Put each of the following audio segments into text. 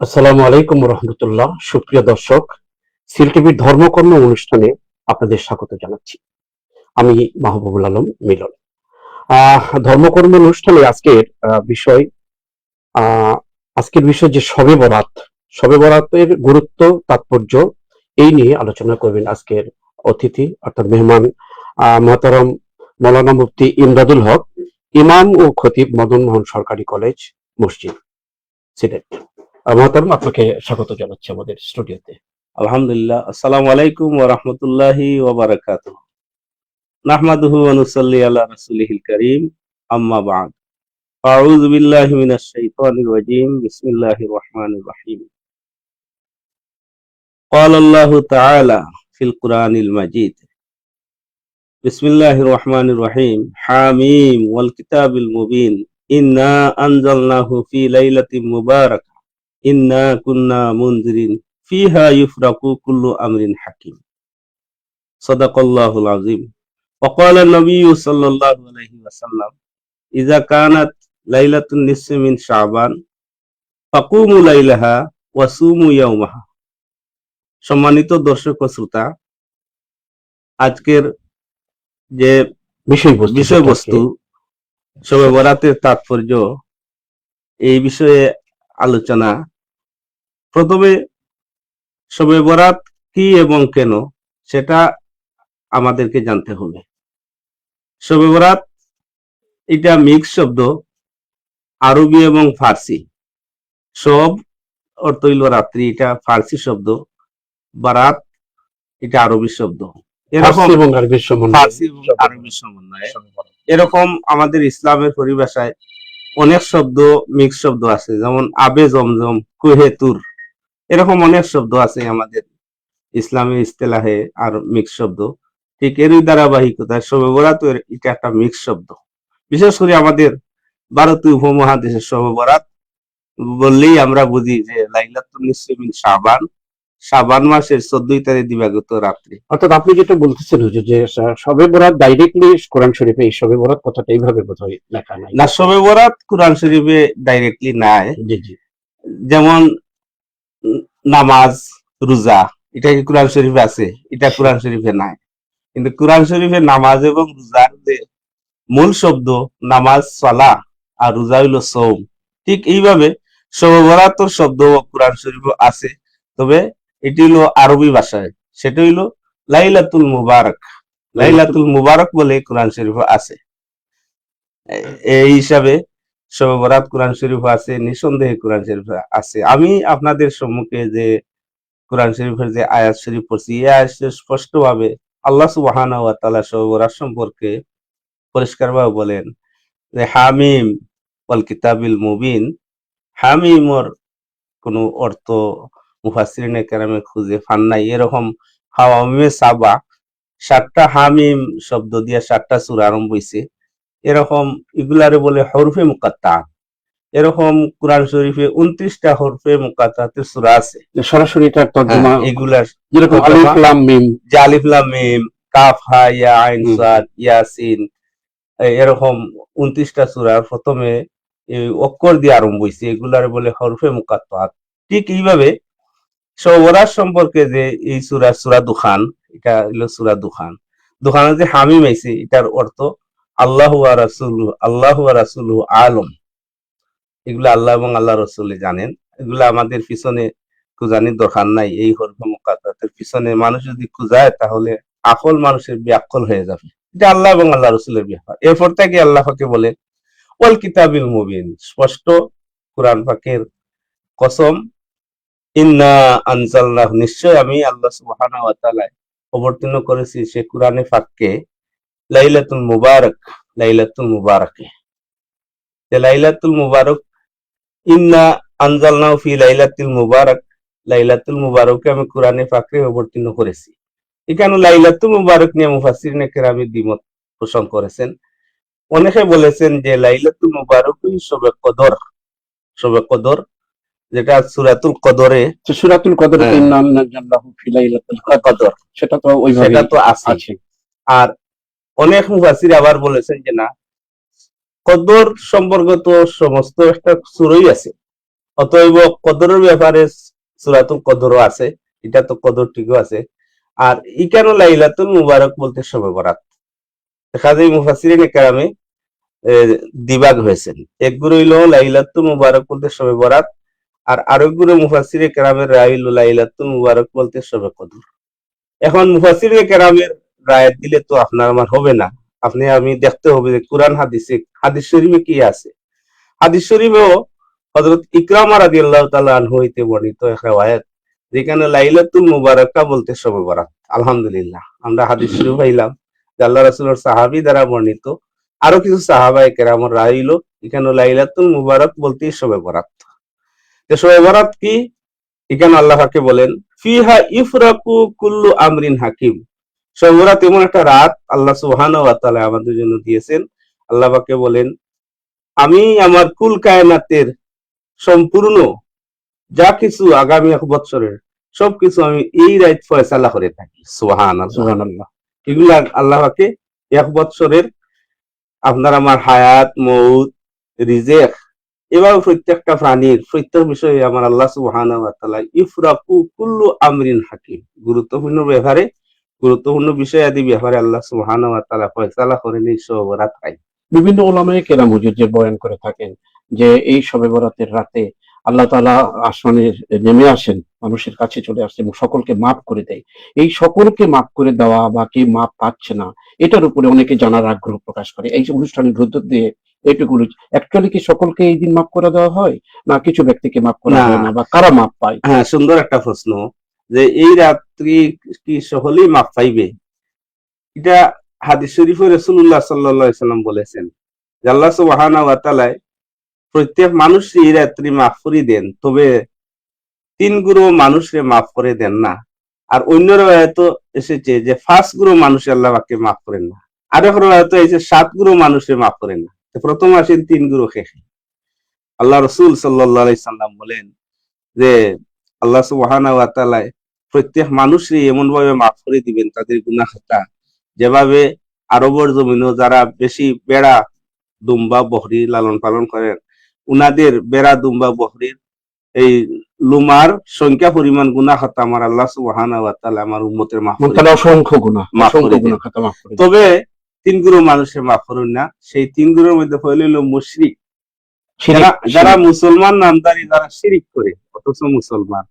আসসালামু আলাইকুম রহমতুল্লাহ। সুপ্রিয় দর্শক সিল টিভির ধর্মকর্ম অনুষ্ঠানে আপনাদের স্বাগত জানাচ্ছি। আমি মাহবুবুল আলম মিলন। ধর্মকর্ম অনুষ্ঠানে আজকের বিষয় আজকের বিষয় যে শবে বরাত। শবে বরাতের গুরুত্ব তাৎপর্য এই নিয়ে আলোচনা করবেন আজকের অতিথি অর্থাৎ মেহমান আহ, মহতারম মৌলানা মুফতি ইমদাদুল হক ইমাম ও খতিব মদন মোহন সরকারি কলেজ মসজিদ। সিলেট। মহতারম আপনাকে স্বাগত জানাচ্ছি আমাদের স্টুডিওতে আলহামদুলিল্লাহ আসসালামু আলাইকুম ওয়া রাহমাতুল্লাহি ওয়া বারাকাতুহু নাহমাদুহু ওয়া নুসাল্লি আলা রাসূলিহিল কারীম আম্মা বা'দ আউযু বিল্লাহি মিনাশ শাইতানির রাজীম বিসমিল্লাহির রহমানির রহিম قال الله تعالى في القرآن المجيد بسم الله الرحمن الرحيم حاميم والكتاب المبين إنا أنزلناه في ليلة مباركة إنا كنا منذرين فيها يفرق كل أمر حكيم صدق الله العظيم وقال النبي صلى الله عليه وسلم إذا كانت ليلة النصف من شعبان فقوموا ليلها وصوموا يومها সম্মানিত দর্শক ও শ্রোতা আজকের যে বিষয়বস্তু বিষয়বস্তু সবে বরাতের তাৎপর্য এই বিষয়ে আলোচনা। প্রথমে সবে বরাত কি এবং কেন সেটা আমাদেরকে জানতে হবে। সবে বরাত এটা মিক্স শব্দ আরবি এবং ফার্সি। সব অর্থ হইল রাত্রি এটা ফার্সি শব্দ। বারাত এটা আরবি শব্দ। এরকম ফার্সি এবং আরবি সমন্বয়ে। এরকম আমাদের ইসলামের পরিভাষায় অনেক শব্দ মিক্স শব্দ আছে। যেমন আবে জমজম, কুহে তুর। এরকম অনেক শব্দ আছে আমাদের ইসলামী ইস্তেলাহে আর মিক্স শব্দ। ঠিক এরই ধারাবাহিকতায় শবে বরাত এটা একটা মিক্স শব্দ। বিশেষ করে আমাদের ভারতীয় উপমহাদেশের শবে বরাত বললেই আমরা বুঝি যে লাইলাতুল নিসমিন শাবান। শাবান মাসের চোদ্দই তারিখ দিবাগত রাত্রি। অর্থাৎ আপনি যেটা বলতেছেন হুজুর যে স- শবে বরাত ডাইরেক্টলি কোরআন শরীফে এই শবে বরাত কথাটা এইভাবে বোধহয় লেখা নাই। না শবে বরাত কোরআন শরীফে ডাইরেক্টলি নাই। জি জি। যেমন নামাজ রোজা এটা কি কোরআন শরীফে আছে? এটা কোরআন শরীফে নাই। কিন্তু কোরআন শরীফে নামাজ এবং রোজার যে মূল শব্দ নামাজ সালা আর রোজা হইল সৌম ঠিক এইভাবে সবরাতর শব্দ কোরআন শরীফে আছে। তবে এটি হলো আরবি ভাষায়। সেটা হইল লাইলাতুল মুবারক। লাইলাতুল মুবারক বলে কোরআন শরীফ আছে। এই হিসাবে শবে বরাত কোরআন শরীফ আছে, নিঃসন্দেহে কোরআন শরীফ আছে। আমি আপনাদের সম্মুখে যে কোরআন শরীফের যে আয়াত শরীফ পড়ছি, এই আয়াত স্পষ্ট ভাবে আল্লাহ সুবহান ওয়া তাআলা শবে বরাত সম্পর্কে পরিষ্কারভাবে বলেন যে, হামিম ওয়াল কিতাবিল মুবিন। হামিমর কোনো অর্থ মুফাসসিরিনে কেরামে খুঁজে পান নাই। এরকম হাওয়ামে সাবা সাতটা হামিম শব্দ দিয়ে সাতটা সূরা আরম্ভ হইছে। এরকম এগুলারে বলে হরফে মুকাত্তা। এরকম কোরআন শরীফে উনত্রিশটা হরফে মুকাত্তাতে সূরা আছে। সরাসরি তর্জমা হ্যাঁ, এগুলার যেরকম আলিফ লাম মিম। জালিফ লাম মিম কাফ হা ইয়া আইন সাদ ইয়াসিন এরকম উনত্রিশটা সূরার প্রথমে এই অক্ষর দিয়ে আরম্ভ হইছে। এগুলারে বলে হরফে মুকাত্তাত ঠিক এইভাবে সবরাজ সম্পর্কে যে এই সূরা, সুরা দুখান, এটা হলো সুরা দুখান। দুখানে যে হামিম আইছে এটার অর্থ আল্লাহ রাসূলু আল্লাহ রাসূলু আলম। এগুলো আল্লাহ এবং আল্লাহ রসুল জানেন। এগুলো আমাদের পিছনে খুঁজানির দরকার নাই। এই হরফে পিছনে মানুষ যদি খুঁজায়, তাহলে আকল মানুষের ব্যাকল হয়ে যাবে। এটা আল্লাহ এবং আল্লাহ রসুলের ব্যাপার। এরপর থেকে আল্লাহ পাকে বলেন ওয়াল কিতাবিল মুবিন, স্পষ্ট কোরআন পাকের কসম ইন্না আনজালনাহু নিশ্চয় আমি আল্লাহ সুবহানাহু ওয়া অবতীর্ণ করেছি সে কোরআনে লাইলাতুল মুবারক, লাইলাতুল মুবারকে। লাইলাতুল মুবারক, ইন্না ফি লাইলাতুল মুবারক লাইলাতুল আমি কোরআনে পাকে অবতীর্ণ করেছি। এখানে লাইলাতুল মুবারক নিয়ে মুফাসসিরিনে কেরামি দ্বিমত পোষণ করেছেন। অনেকে বলেছেন যে লাইলাতুল মুবারকই শবে কদর শবে কদর যেটা সুরাতুল কদরে। সুরাতুল কদর হ্যাঁ। কদর। সেটা তো সেটা তো আছে। আর অনেক মুফাসির আবার বলেছেন যে না কদর সম্পর্ক তো সমস্ত একটা সুরই আছে। অতএব কদরের ব্যাপারে সুরাতুল কদরও আছে এটা তো কদর ঠিকও আছে। আর ইকানো লাইলাতুল মুবারক বলতে সবে বরাত দেখা যায় মুফাসিরিন কেরামে দিবাগ হয়েছেন। এক গুরু লাইলাতুল মুবারক বলতে সবে বরাত আর আরেক গুরু মুফাসিরে কেরামের রায় হইল মুবারক বলতে সবে কদর। এখন মুফাসিরে কেরামের রায় দিলে তো আপনার আমার হবে না। আপনি, আমি দেখতে হবে যে কোরআন হাদিসে, হাদিস শরীফে কি আছে। হাদিস শরীফেও হযরত ইকরামা তাআলা আনহু হইতে বর্ণিত রিওয়ায়াত, যেখানে লাইলাতুল মুবারাকা বলতে সবে বরাত। আলহামদুলিল্লাহ, আমরা হাদিস শরীফ পাইলাম যে আল্লাহ রাসূলের সাহাবী দ্বারা বর্ণিত। আরও কিছু সাহাবায়ে কেরামের রায় এখানে লাইলাতুল মুবারক বলতে সবে বরাত। সবে বরাত কি? এখানে আল্লাহ পাকে বলেন ফিহা ইফরাকু কুল্লু আমরিন হাকিম। সবে বরাত এমন একটা রাত আল্লাহ ওয়া আমাদের জন্য দিয়েছেন। আল্লাহ পাকে বলেন আমি আমার কুল কায়নাতের সম্পূর্ণ যা কিছু আগামী এক বছরের সবকিছু আমি এই রাইট ফয়সালা করে থাকি। সুহান সুবহানাল্লাহ। এগুলা আল্লাহকে এক বছরের আপনার আমার হায়াত মৌত রিজেক এভাবে প্রত্যেকটা প্রাণীর, প্রত্যেক বিষয়ে আমার আল্লাহ সুবহান ইফরাকু কুল্লু আমরিন হাকিম। গুরুত্বপূর্ণ ব্যাপারে, গুরুত্বপূর্ণ বিষয় আদি ব্যাপারে আল্লাহ সুবহান ফয়সালা করেন এই সবরাত খাই বিভিন্ন ওলামায়ে কেরাম হুজুর যে বয়ান করে থাকেন যে এই সবে বরাতের রাতে আল্লাহ তাআলা আসমানে নেমে আসেন, মানুষের কাছে চলে আসে এবং সকলকে মাফ করে দেয়। এই সকলকে মাফ করে দেওয়া বা কে মাফ পাচ্ছে না, এটার উপরে অনেকে জানার আগ্রহ প্রকাশ করে। এই অনুষ্ঠানের মধ্য দিয়ে অ্যাকচুয়ালি কি সকলকে এই দিন মাফ করে দেওয়া হয়? না কিছু ব্যক্তিকে মাফ করা হয় না? বা কারা মাফ পায়? হ্যাঁ সুন্দর একটা প্রশ্ন যে এই রাত্রি কি সকলেই মাপ পাইবে? এটা হাদিস শরীফে রসুল্লাহ সাল্লাম বলেছেন যে আল্লাহ সুবহানাহু ওয়া প্রত্যেক মানুষ এই রাত্রি মাফ করে দেন তবে তিন গুরু মানুষরে মাফ করে দেন না। আর অন্যরা হয়তো এসেছে যে ফার্স্ট গুরু মানুষ আল্লাহ পাককে মাফ করেন না। আরেক হয়তো এসে সাত গুরু মানুষে মাফ করেন না। প্রথম আসেন তিন গুরু শেষে আল্লাহ রসুল সাল্লাহ সাল্লাম বলেন যে আল্লাহ সুবহানাহু ওয়া প্রত্যেক মানুষই এমন ভাবে মাফ করে দিবেন তাদের গুনাহ খাতা যেভাবে আরবের জমিনও যারা বেশি বেড়া দুম্বা বহরি লালন পালন করেন উনাদের বেড়া দুম্বা বহরির এই লুমার সংখ্যা পরিমাণ গুনাহ খাতা আমার আল্লাহ সুবহানাহু ওয়া আমার উম্মতের মাফ অসংখ্য গুণা। গুণা। তবে তিন গুরু মানুষের মাফ করুন না সেই তিন গুরুর মধ্যে হইল মুশরিক। যারা শিরিক- মুসলমান নামদারি যারা শিরিক করে অথচ মুসলমান।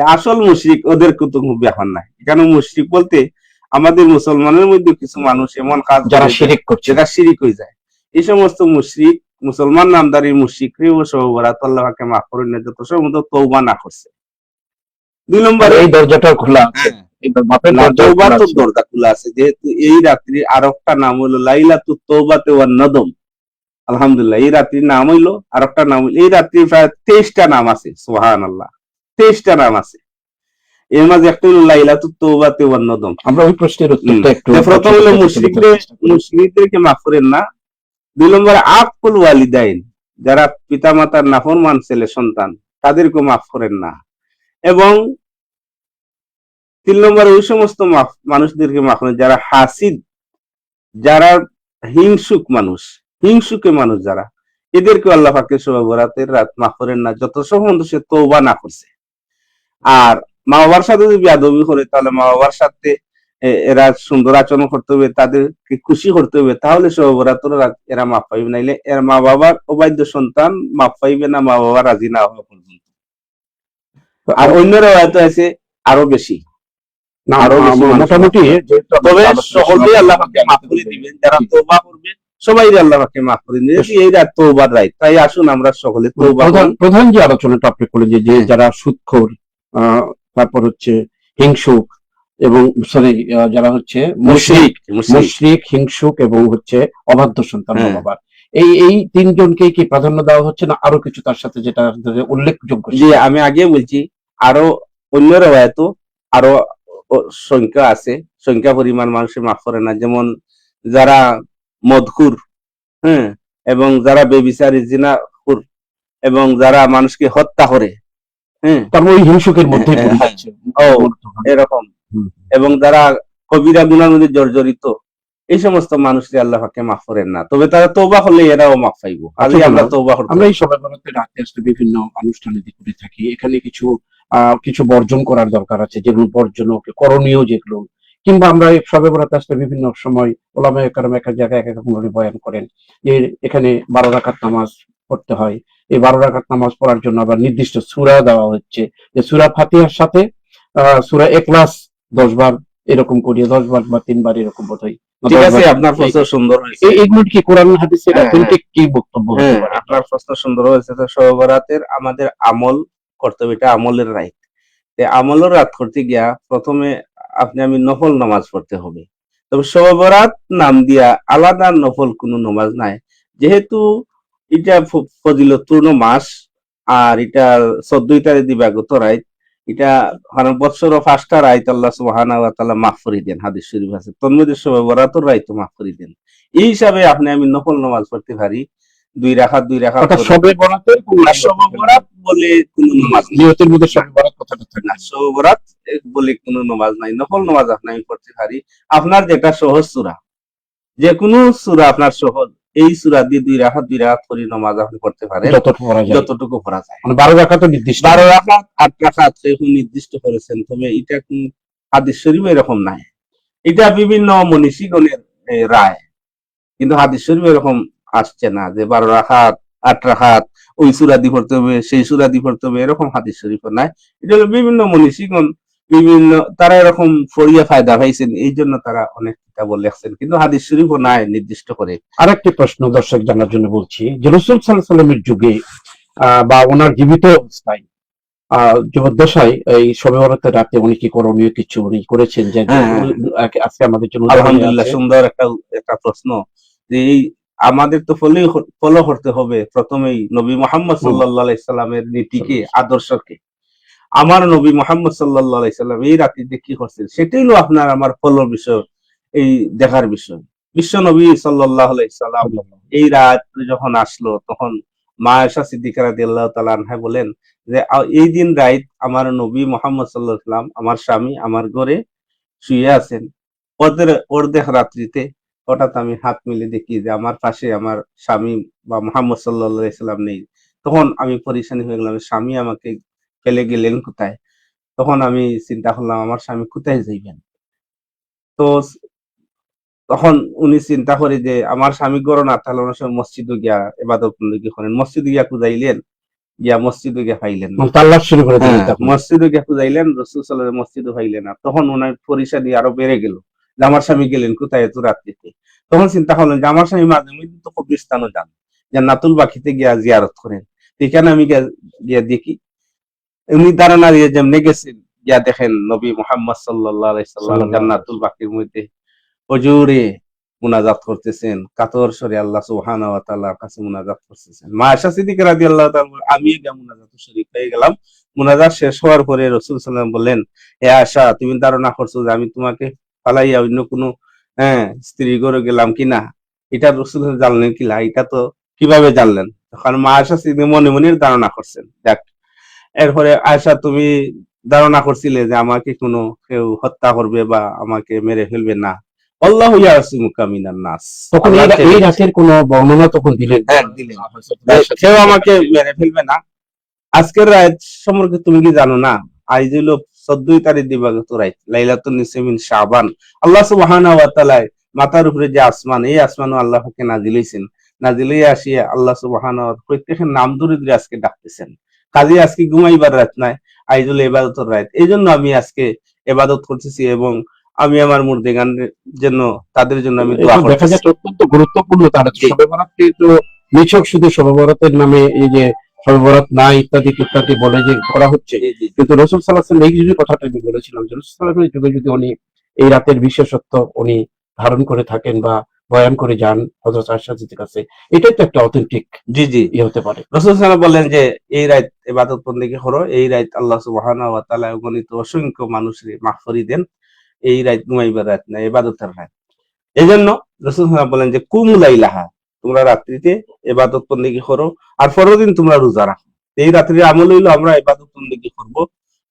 আসল মুশরিক ওদের কোনো ব্যাপার নাই। এখানে মুশরিক বলতে আমাদের মুসলমানের মধ্যে কিছু মানুষ এমন কাজ যারা শিরিক করছে। যেটা শিরিক হয়ে যায়। এই সমস্ত মুশরিক মুসলমান নামদারি মুশরিকরে ও সহবরাত আল্লাহকে মাফ করে না যত সম্ভবত তৌবা না করছে। দুই নম্বর এই দরজাটা খোলা। আছে এই মাপের না, দরজা তৌবার খোলা আছে। দরজা খোলা আছে। যেহেতু এই রাত্রি আর একটা নাম হলো লাইলাতু তৌবাতে ওয়ান নদম। আলহামদুলিল্লাহ এই রাত্রির নাম হইল আর একটা নাম হইল এই প্রায় তেইশটা নাম আছে সোহান আল্লাহ তেইশটা নাম আছে। এর মাঝে একটা হলো লাইলাতু তৌবাতে ওয়ান নদম। আমরা ওই প্রশ্নের উত্তরটা একটু প্রথম হলো মুশরিকদের মুশরিকদেরকে মাফ করেন না। দুই নম্বরে আকুল ওয়ালিদাইন। যারা পিতামাতার নাফরমান ছেলে সন্তান তাদেরকে মাফ করেন না। এবং তিন নম্বরে ওই সমস্ত মাফ- মানুষদেরকে মাফ যারা হাসিদ, যারা হিংসুক মানুষ, হিংসুকে মানুষ যারা এদেরকে আল্লাহ পাকে বরাতের রাত মাফ করেন না, যত সম্বন্ধ সে তৌবা না করছে। আর মা বাবার সাথে যদি বিয়াদবি করে, তাহলে মা বাবার সাথে এরা সুন্দর আচরণ করতে হবে, তাদেরকে খুশি করতে হবে, তাহলে সবরাতর এরা মাপ পাইবে, নাইলে এর মা বাবার অবাধ্য সন্তান মাপ পাইবে না, মা বাবা রাজি না হওয়া পর্যন্ত। আর অন্যরা হয়তো আছে, আরও বেশি। না আরও বেশি আম- মানুষ মোটামুটি তবে আলোচনা আল্লাহ পাকে মাফ করে দিবেন। যারা তৌবা করবে সবাই আল্লাহ পাকে মাফ করে দিবেন। এই রাত তৌবার রাত তাই আসুন আমরা সকলে তৌবা প্রধান যে আলোচনাটা আপনি করলেন যে- যে হ্যাঁ। যারা তারপর হচ্ছে হিংসুক এবং সরি যারা হচ্ছে মুশরিক মুশরিক হিংসুক এবং হচ্ছে অবাধ্য সন্তান হ্যাঁ। বাবার এই এই তিনজনকেই কি প্রাধান্য দেওয়া হচ্ছে না আরও কিছু তার সাথে যেটা উল্লেখযোগ্য? জি আমি আগে বলছি আরও অন্য রেওয়ায়ত আরও সংখ্যা আছে সংখ্যা পরিমাণ মানুষের মাফ করে না। যেমন যারা মদকুর হ্যাঁ এবং যারা বেবিচারি জিনাকুর এবং যারা মানুষকে হত্যা করে হ্যাঁ। হিংসুকের মধ্যে হ্যাঁ, হ্যাঁ। এরকম। এবং যারা কবিরা গুনার মধ্যে জর্জরিত এই সমস্ত মানুষকে আল্লাহ পাকে মাফ করেন না। তবে তারা তৌবা করলে এরাও মাফ পাইবো। আজকে আমরা তৌবা আমরা এই সবাই রাতে আসলে বিভিন্ন অনুষ্ঠানে করে থাকি। এখানে কিছু কিছু বর্জন করার দরকার আছে যেগুলো বর্জন করণীয় যেগুলো কিংবা আমরা এই সবে বরাতে আসলে বিভিন্ন সময় ওলামা একরাম এক এক জায়গায় এক এক বয়ান করেন যে এখানে বারো রাকাত নামাজ পড়তে হয়। এই বারো রাকাত নামাজ পড়ার জন্য আবার নির্দিষ্ট সুরা দেওয়া হচ্ছে। যে সুরা ফাতিহার সাথে আহ সূরা একলাস দশ বার এরকম করিয়ে দশ বার বা তিনবার এরকম বোধ হয় ঠিক আছে আপনার প্রশ্ন সুন্দর হয়েছে। এইগুলো কি কোরআন হাদিসের হ্যাঁ, কি বক্তব্য হ্যাঁ? আপনার প্রশ্ন সুন্দর হয়েছে। আমাদের আমল করতে হবে এটা আমলের রাইট আমলের রাত করতে গিয়া প্রথমে আপনি, আমি নফল নামাজ পড়তে হবে। তবে সবরাত নাম দিয়া আলাদা নফল কোনো নামাজ নাই। যেহেতু এটা ফজিলতপূর্ণ মাস, আর এটা চোদ্দই তারিখ দিবাগত রাইত, এটা মানে বৎসর পাঁচটা রাইত আল্লাহ সুবহানাহু ওয়া তাআলা মাফ করে দেন, হাদিস শরীফ আছে। তন্মধ্যে সবরাতর রাইত মাফ করে দেন। এই হিসাবে আপনি, আমি নফল নামাজ পড়তে পারি। দুই রাখাত দুই রাখাত অর্থাৎ সবে বরাতের কোনো আর সবরাত বলে কোনো নামাজ নিয়তের মধ্যে সবে বরাত কথাটা থাকে। না সবরাত বলে কোনো নামাজ নাই নফল নামাজ আপনি আমি পড়তে পারি আপনার যেটা সহজ সূরা যে কোনো সূরা আপনার সহজ এই সূরা দিয়ে দুই রাখাত দুই রাখাত করে নামাজ আপনি পড়তে পারেন। যতটুকু পড়া যায়। যতটুকু পড়া যায়। মানে বারো রাখা তো নির্দিষ্ট। বারো রাখাত আট রাখাত এখন নির্দিষ্ট করেছেন তবে এটা কোন হাদিস শরীফ এরকম নাই। এটা বিভিন্ন মনীষীগণের রায়। কিন্তু হাদিস শরীফ এরকম আসছে না যে বারো রাখাত আট রাখাত ওই সুরা দি পড়তে হবে সেই সুরা দি পড়তে হবে এরকম হাদিস শরীফ নাই। এটা হলো বিভিন্ন মনীষীগণ বিভিন্ন তারা এরকম ফরিয়া ফায়দা পাইছেন এই জন্য তারা অনেক কিতাব লেখছেন কিন্তু হাদিস শরীফও নাই নির্দিষ্ট করে। আরেকটি প্রশ্ন দর্শক জানার জন্য বলছি যে রসুল সাল্লাহ সাল্লামের যুগে বা ওনার জীবিত অবস্থায় আহ জীবদ্দশায় এই সবে বরাতের রাতে উনি কি করণীয় কিছু উনি করেছেন? যে হ্যাঁ। আজকে আমাদের জন্য আলহামদুলিল্লাহ সুন্দর একটা একটা প্রশ্ন যে এই আমাদের তো ফলো ফলো করতে হবে। প্রথমেই নবী মোহাম্মদ সাল্লাহ সাল্লামের নীতিকে আদর্শকে। আমার নবী মোহাম্মদ সাল্লাহ সাল্লাম এই রাত্রিতে কি করছেন? সেটাই হলো আপনার আমার ফলো বিষয় এই দেখার বিষয়। বিশ্ব নবী সাল্লাহ সাল্লাম এই রাত যখন আসলো তখন মা আয়সা সিদ্দিকা তাআলা আনহা বলেন যে এই দিন রাত আমার নবী মোহাম্মদ সাল্লাল্লাহু আলাইহি সাল্লাম আমার স্বামী আমার ঘরে শুয়ে আছেন। অর্ধেক রাত্রিতে হঠাৎ আমি হাত মিলে দেখি যে আমার পাশে আমার স্বামী বা মোহাম্মদ সাল্লাল্লাহু আলাইহি সাল্লাম নেই। তখন আমি পরিশানি হয়ে গেলাম স্বামী আমাকে ফেলে গেলেন কোথায়? তখন আমি চিন্তা করলাম আমার স্বামী কোথায় যাইবেন? তো তখন উনি চিন্তা করে যে আমার স্বামী গড় না তাহলে ওনার সঙ্গে মসজিদে গিয়া এবাদত বন্দী করেন? মসজিদে গিয়া খুঁজাইলেন গিয়া মসজিদে গিয়া পাইলেন না। তাল্লাশ শুরু করে দিলেন হ্যাঁ। মসজিদে গিয়া খুঁজাইলেন রসুল সাল্লাহ মসজিদে পাইলেন না। তখন ওনার পরিশানি আরও বেড়ে গেল। যে আমার স্বামী গেলেন কোথায় এত রাত্রিতে তখন চিন্তা করলেন যে আমার স্বামী মাঝে মধ্যে তো কবরস্থানও যান। জান্নাতুল বাকিতে গিয়া জিয়ারত করেন। এখানে আমি গিয়া- দেখি। উনি দাঁড়ানা দিয়ে যেমনি গেছেন গিয়া দেখেন নবী মোহাম্মদ সাল্লাম জান্নাতুল বাকির মধ্যে হজুরে মুনাজাত করতেছেন। কাতর সরে আল্লাহ তাআলার কাছে মুনাজাত করতেছেন। মা আশা সিদ্দিকা তাআলা বলেন, আমি গিয়া মুনাজাত শরীক হয়ে গেলাম। মুনাজাত শেষ হওয়ার পরে রাসূল সাল্লাল্লাহু বললেন হে আয়েশা তুমি ধারণা করছ যে আমি তোমাকে ফালাইয়া অন্য কোনো হ্যাঁ স্ত্রী করে গেলাম কিনা এটা রাসূল জানলেন কি না? এটা তো কীভাবে জানলেন? তখন মা সিদ্দিকা মনে মনে ধারণা করছেন দেখ এরপরে আয়েশা তুমি ধারণা করছিলে যে আমাকে কোনো কেউ হত্যা করবে বা আমাকে মেরে ফেলবে না। আল্লাহ ইয়াসিমুকা মিনান নাস। তখন এই রাতের কোন বর্ণনা তখন দিলেন? দিলেন। কেউ আমাকে মেরে ফেলবে না। আজকের রাত সম্পর্কে তুমি কি জানো না? হইল চোদ্দই তারিখ দিবাগত রাত লাইলাতুল নিসমিন শাবান। আল্লাহ সুবহানাহু ওয়া তাআলা মাথার উপরে যে আসমান এই আসমানও আল্লাহকে নাজিল হইছেন নাজিল হইয়া আসিয়া আল্লাহ সুবহানাহু ওয়া তাআলা প্রত্যেকের নাম ধরে আজকে ডাকতেছেন। কাজে আজকে ঘুমাইবার রাত নাই আইজুল এবাদতের রাত। এই জন্য আমি আজকে এবাদত করতেছি এবং আমি আমার মুর্দেগানের জন্য তাদের জন্য আমি দোয়া করতেছি। অত্যন্ত গুরুত্বপূর্ণ তারা। সবে বরাতটি তো নিছক শুধু সবে বরাতের নামে এই যে সবে বরাত না ইত্যাদি ইত্যাদি বলে যে করা হচ্ছে। কিন্তু রসুল সাল্লাহ এই যে কথাটা আমি বলেছিলাম যে রসুল সাল্লাহের যুগে যদি উনি এই রাতের বিশেষত্ব উনি ধারণ করে থাকেন বা বয়ান করে যান হজরত আশাজিদের কাছে এটাই তো একটা অথেন্টিক জি জি। ইয়ে হতে পারে। রসুল সাল্লাম বললেন যে এই রাত এবাদত বন্দেগী করো এই রাত আল্লাহ সুবহানাহু ওয়া তাআলা গণিত অসংখ্য মানুষের মাফ করে দেন এই রাত ঘুমাইবার রাত না এবাদতের রাত। এই জন্য রসুল সাল্লাম বলেন যে কুমুলাইলাহা তোমরা রাত্রিতে এবাদত বন্দেগী করো আর পরের দিন তোমরা রোজা রাখো। এই রাত্রির আমল হইল আমরা এবাদত বন্দেগী করব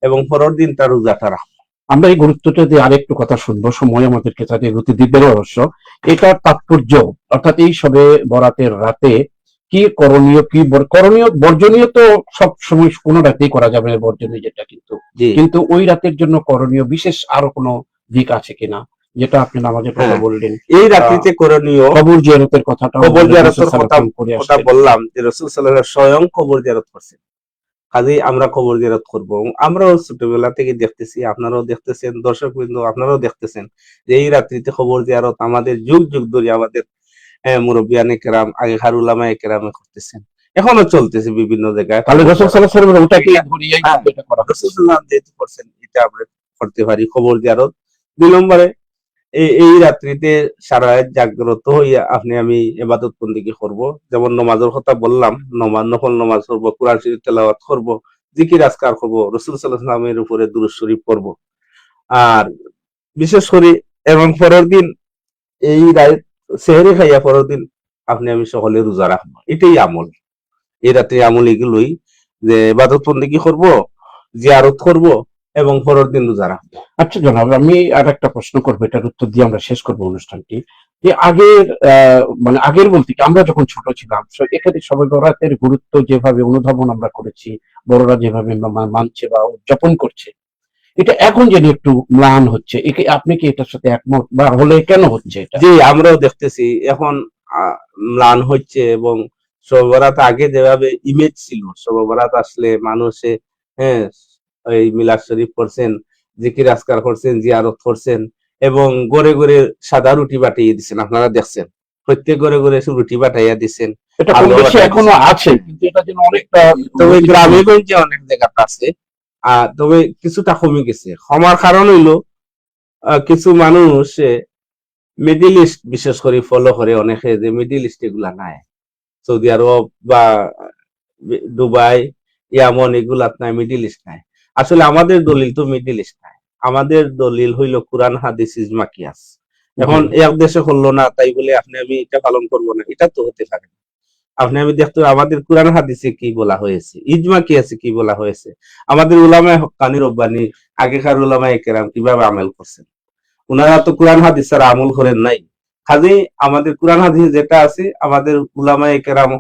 এবং পরের দিন তার রোজাটা রাখব। আমরা এই গুরুত্বটা দিয়ে আরেকটু কথা শুনব। সময় আমাদেরকে তাদের গতি দিবেন অবশ্য। এটার তাৎপর্য। অর্থাৎ এই সবে বরাতের রাতে কি করণীয় কি করণীয় বর্জনীয় তো সব সময় কোনো রাতেই করা যাবে না বর্জনীয় যেটা কিন্তু। কিন্তু ওই রাতের জন্য করণীয় বিশেষ আরও কোনো দিক আছে কিনা? যেটা আপনি নামাজের কথা হ্যাঁ। বললেন। এই রাত্রিতে করণীয় কবর জিয়ারতের কথাটা কবর জিয়ারতের কথা কথা বললাম যে রসুল সাল্লাহ স্বয়ং কবর জিয়ারত করছেন। কাজেই আমরা কবর জিয়ারত করব। আমরাও ছোটবেলা থেকে দেখতেছি আপনারাও দেখতেছেন দর্শক বিন্দু আপনারাও দেখতেছেন যে এই রাত্রিতে কবর জিয়ারত আমাদের যুগ যুগ ধরে আমাদের মুরব্বিয়ানে কেরাম আগে হারুলামা কেরামে করতেছেন। এখনও চলতেছে বিভিন্ন জায়গায়। তাহলে রসুল সাল্লাহ সাল্লামের ওটাকে হ্যাঁ। রসুল সাল্লাম যেহেতু করছেন এটা আমরা করতে পারি খবর জিয়ারত। দুই নম্বরে এই রাত্রিতে সারা রাত জাগ্রত হইয়া আপনি আমি এবাদত বন্দিকে করব। যেমন নমাজের কথা বললাম, নমাজ নফল নমাজ করব, কোরআন শরীফ তেলাওয়াত করব, জিকির আজকার করব, রসুল সাল্লামের উপরে দুরুদ শরীফ করব আর বিশেষ করে এবং পরের দিন এই রাত সেহরে খাইয়া পরের দিন আপনি আমি সকলে রোজা রাখব। এটাই আমল। এই রাত্রে আমল এগুলোই যে এবাদত বন্দিকে করব, জিয়ারত করব এবং পরের দিন রোজা রাখব। আচ্ছা জনাব আমি আর একটা প্রশ্ন করব এটার উত্তর দিয়ে আমরা শেষ করব অনুষ্ঠানটি। যে আগের মানে আগের বলতে কি আমরা যখন ছোট ছিলাম এখানে সবাই বরাতের গুরুত্ব যেভাবে অনুধাবন আমরা করেছি বড়রা যেভাবে মানছে বা উদযাপন করছে এটা এখন যেন একটু ম্লান হচ্ছে আপনি কি এটার সাথে একমত বা হলে কেন হচ্ছে এটা? জি আমরাও দেখতেছি এখন ম্লান হচ্ছে এবং সবরাত আগে যেভাবে ইমেজ ছিল সবরাত আসলে মানুষে হ্যাঁ এই মিলাদ শরীফ করছেন জিকির আজকার করছেন জিয়ারত করছেন এবং গড়ে গড়ে সাদা রুটি বাটিয়ে দিচ্ছেন আপনারা দেখছেন প্রত্যেক ঘরে ঘরে রুটি বাটাইয়া দিচ্ছেন। এখনও আছে কিন্তু এটা যেন অনেকটা তবে গ্রামে গঞ্জে অনেক জায়গাতে আছে। আর তবে কিছুটা কমে গেছে। কমার কারণ হইল কিছু মানুষ মিডিল ইস্ট বিশেষ করে ফলো করে অনেকে যে মিডিল ইস্ট এগুলা নাই। সৌদি আরব বা দুবাই ইয়ামন এগুলা নাই মিডিল ইস্ট নাই। আসলে আমাদের দলিল তো মিডিল ইস্ট নাই। আমাদের দলিল হইল কোরআন হাদিস ইজমা কিয়াস। এখন এক দেশে হলো না তাই বলে আপনি আমি এটা পালন করব না এটা তো হতে পারে না। আপনি আমি দেখতে আমাদের কোরআন হাদিসে কি বলা হয়েছে ইজমা কি আছে কি বলা হয়েছে? আমাদের উলামায়ে হক্কানি রব্বানি আগেকার উলামায়ে কেরাম কীভাবে আমল করছেন? উনারা তো কোরআন হাদিস ছাড়া আমল করেন নাই। কাজেই আমাদের কোরআন হাদিস যেটা আছে আমাদের উলামায়ে কেরাম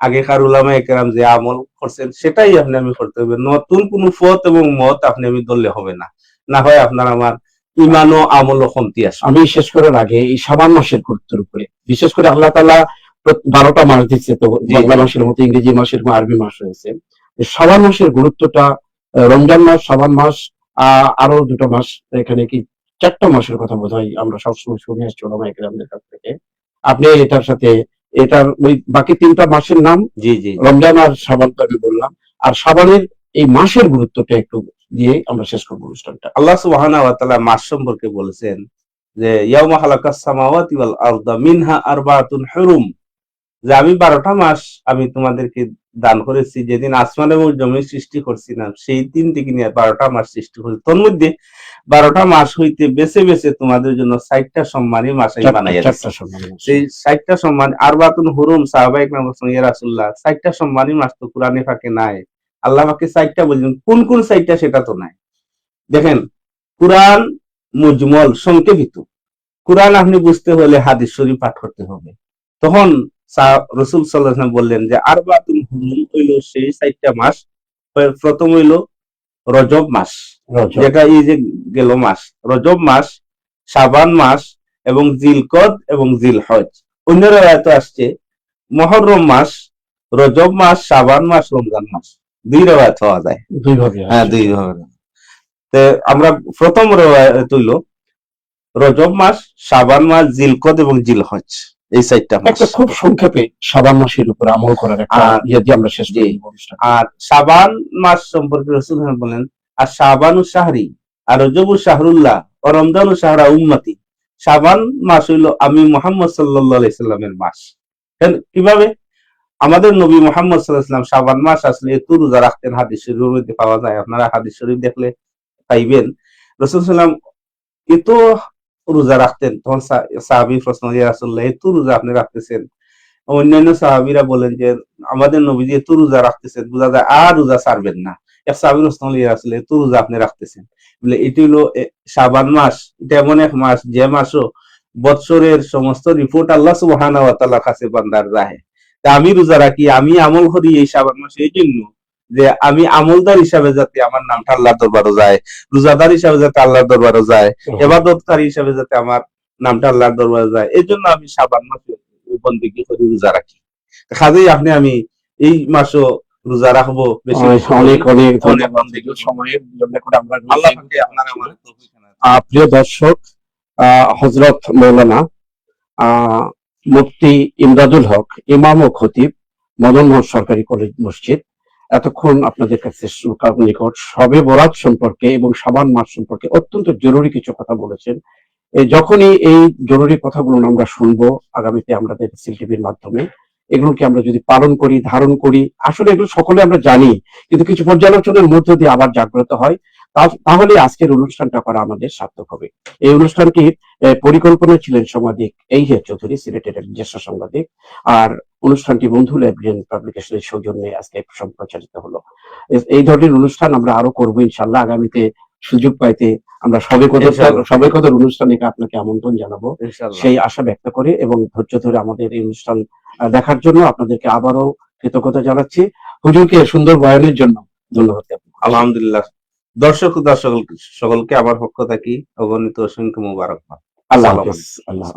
আগেকার উলামায়ে একরাম যে আমল করছেন সেটাই আপনি আমি করতে হবে। নতুন কোন পথ এবং মত আপনি আমি ধরলে হবে না। না হয় আপনার আমার ইমান ও আমল ও কমতি আসবে। আমি শেষ করার আগে এই সাবান মাসের গুরুত্বের উপরে। বিশেষ করে আল্লাহ তালা বারোটা মাস দিচ্ছে তো বাংলা মাসের মতো ইংরেজি মাসের মতো আরবি মাস এই সাবান মাসের গুরুত্বটা রমজান মাস সাবান মাস আহ, আরও দুটো মাস এখানে কি চারটা মাসের কথা বোধ হয় আমরা সবসময় শুনে আসছি ওলামা একরামদের কাছ থেকে। আপনি এটার সাথে এটার ওই বাকি তিনটা মাসের নাম জি জি। রমজান আর সাবান তো আমি বললাম। আর সাবানের এই মাসের গুরুত্বটা একটু দিয়ে আমরা শেষ করব অনুষ্ঠানটা। আল্লাহ সুবাহানা ওয়া মাস সম্পর্কে বলেছেন যে ইয়াউমা খালাকাস সামাওয়াতি ওয়াল আরদা মিনহা আরবাতুন হুরুম। যে আমি বারোটা মাস আমি তোমাদেরকে দান করেছি যেদিন আসমান এবং জমি সৃষ্টি করছিলাম সেই দিন থেকে নিয়ে বারোটা মাস সৃষ্টি করেছি তোর মধ্যে বারোটা মাস হইতে বেছে বেছে তোমাদের জন্য ষাটটা সম্মানী মাস আমি বানাইয়া দিছি। চারটা সম্মান সেই ষাটটা সম্মান আর বাতুন হুরুম সাহাবাহিক নাম রাসুল্লাহ ষাটটা সম্মানী মাস তো কোরআনে ফাঁকে নাই। আল্লাহ পাকে ষাটটা বলছেন কোন কোন ষাটটা সেটা তো নাই। দেখেন কোরআন মুজমল সংক্ষেপিত। কোরআন আপনি বুঝতে হলে হাদিস শরীফ পাঠ করতে হবে। তখন রসুল সাল্লাহ বললেন যে আর বাতুন হুরুম হইল সেই ষাটটা মাস প্রথম হইল রজব মাস। যেটা এই যে গেল মাস। রজব মাস সাবান মাস এবং জিলকদ এবং জিল হজ অন্য রেওয়ায়তে আসছে মহরম মাস রজব মাস সাবান মাস রমজান মাস। দুই রেওয়ায়ত হওয়া যায়। হ্যাঁ। দুই ভাবে তে আমরা প্রথম রেওয়ায়ত হইল রজব মাস সাবান মাস জিলকদ এবং জিলহজ। এই চারটা মাস একটা খুব সংক্ষেপে সাবান মাসের উপর আমল করার একটা ইয়ে দিয়ে আমরা শেষ অনুষ্ঠান। আর শাবান মাস সম্পর্কে রসুল বলেন আর শাবানু শাহরি আর রজবু শাহরুল্লাহ ও রমজানু শাহরা উম্মতি। শাবান মাস হইল আমি মোহাম্মদ সাল্লাহ সাল্লামের মাস। কীভাবে? আমাদের নবী মোহাম্মদ সাল্লাহাম শাবান মাস আসলে এত রোজা রাখতেন হাদিস শরীফের মধ্যে পাওয়া যায়। আপনারা হাদিস শরীফ দেখলে পাইবেন। রসুল সাল্লাম এত রোজা রাখতেন। তখন সাহাবী প্রশ্ন ইয়া রাসূলুল্লাহ এত রোজা আপনি রাখতেছেন? অন্যান্য সাহাবীরা বলেন যে আমাদের নবীজি এত রোজা রাখতেছেন বোঝা যায় আর রোজা ছাড়বেন না। এক সাবির ওসমান ইয়া আসলে তো রোজা আপনি রাখতেছেন? বলে এটি হলো এ, শাবান মাস। এটা এমন এক মাস যে মাসও বৎসরের সমস্ত রিপোর্ট আল্লাহ তাআলার কাছে বান্দার রাহে। তা আমি রোজা রাখি আমি আমল করি এই সাবান মাসে এই জন্য। যে আমি আমলদার হিসাবে যাতে আমার নামটা আল্লাহর দরবারও যায় রোজাদার হিসাবে যাতে আল্লাহর দরবারও যায় এবাদতকারী হিসাবে যাতে আমার নামটা আল্লাহর দরবারে যায় এই জন্য আমি সাবান মাসে বন্দিগি করে রোজা রাখি। কাজেই আপনি আমি এই মাসও রোজা রাখব বেশি অনেক অনেক অনেক সময়ের জন্য আমরা আল্লাহ আপনার আমার প্রিয় দর্শক হজরত মৌলানা আহ, মুফতি ইমদাদুল হক ইমাম ও খতিব মদন মোহন সরকারি কলেজ মসজিদ। এতক্ষণ আপনাদের কাছে নিকট। সবে বরাত সম্পর্কে এবং সাবান মাস সম্পর্কে অত্যন্ত জরুরি কিছু কথা বলেছেন। যখনই এই জরুরি কথাগুলো আমরা শুনব, আগামীতে আমাদের সিল টিভির মাধ্যমে। এগুলোকে আমরা যদি পালন করি, ধারণ করি, আসলে এগুলো সকলে আমরা জানি, কিন্তু কিছু পর্যালোচনার মধ্য দিয়ে আবার জাগ্রত হয়। তাহলে আজকের অনুষ্ঠানটা করা আমাদের সার্থক হবে। এই অনুষ্ঠানটির পরিকল্পনা ছিলেন সাংবাদিক এই হে চৌধুরী সিলেটের জ্যেষ্ঠ সাংবাদিক। আর অনুষ্ঠানটি বন্ধু লাইব্রেরিয়ান পাবলিকেশনের সৌজন্যে আজকে সম্প্রচারিত হলো। এই ধরনের অনুষ্ঠান আমরা আরও করব ইনশাল্লাহ আগামীতে সুযোগ পাইতে আমরা সবে। সবে কত অনুষ্ঠানে আপনাকে আমন্ত্রণ জানাব। সেই আশা ব্যক্ত করে এবং ধৈর্য ধরে আমাদের এই অনুষ্ঠান দেখার জন্য আপনাদেরকে আবারও কৃতজ্ঞতা জানাচ্ছি। হুজুরকে সুন্দর বয়ানের জন্য ধন্যবাদ। আলহামদুলিল্লাহ। দর্শক দর্শক সকলকে আমার পক্ষ থাকি অগণিত অসংখ্য মুবারকবাদ। আল্লাহ আল্লাহ